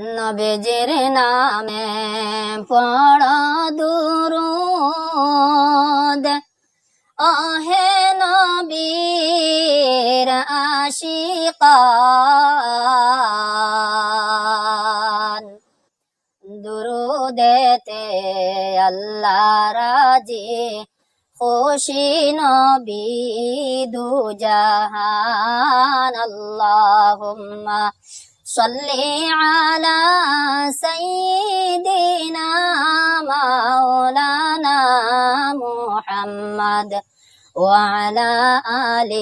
নবীজির নামে পড় দুরুদ। অহে নবীর আশিকান। দুরুদেতে আল্লাহ রাজি, খুশি নবী দু জাহান আল্লাহুম্মা صل على سيدنا مولانا محمد وعلى آل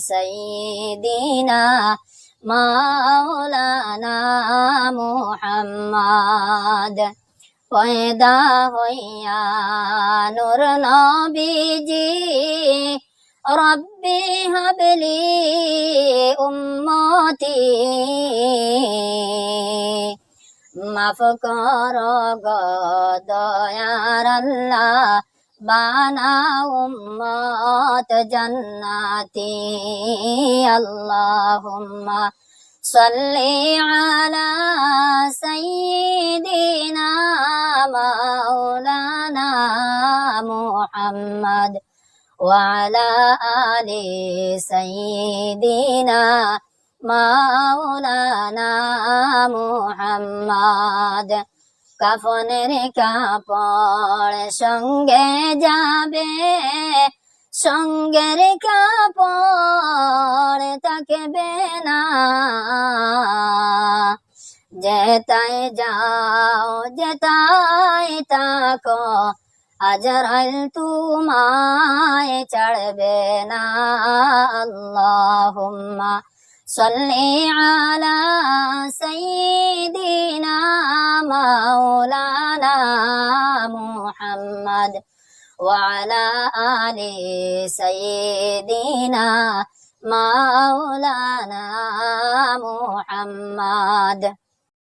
سيدنا مولانا محمد. وإذا هيا نور نبي جي নবীজি রব্বি হাবলি উম্মতি মাফ কর গো দয়ার আল্লাহ বানাও উম্মত জান্নাতি আল্লাহুম্মা صلي على سيدنا مولانا محمد وعلى آل سيدنا مولانا محمد কাফনের কাপড় সঙ্গে যাবে সঙ্গের কাপড় থাকবে না যেতায় যাও যেতায় তাকো আজরাইল তোমায় চড়বে না আল্লাহুম্মা صلي على سيدنا مولانا محمد وعلى آل سيدنا مولانا محمد